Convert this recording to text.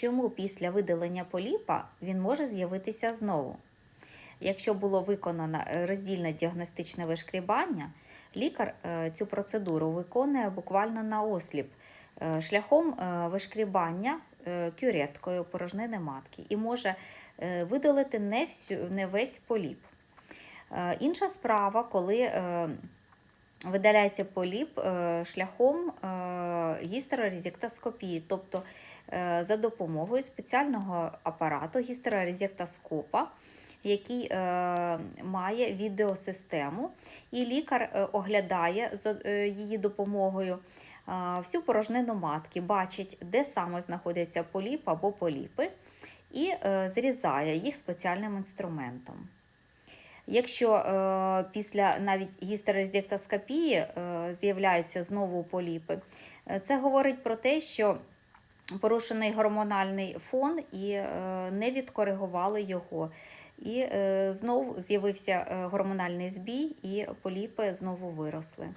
чому після видалення поліпа він може з'явитися знову. Якщо було виконано е, роздільне діагностичне вишкрібання, лікар е, цю процедуру виконує буквально на осліп е, шляхом вишкрібання кюреткою порожнини матки і може видалити не, всю, не весь поліп. Інша справа, коли видаляється поліп шляхом гістерорезектоскопії, тобто е, за допомогою спеціального апарату гістерорезектоскопа, який е, має відеосистему, і лікар е, оглядає за її допомогою всю порожнину матки, бачить, де саме знаходяться поліп або поліпи, і зрізає їх спеціальним інструментом. Якщо після навіть гістерезектоскопії з'являються знову поліпи, це говорить про те, що порушений гормональний фон і е, не відкоригували його. І е, знову з'явився е, гормональний збій, і поліпи знову виросли.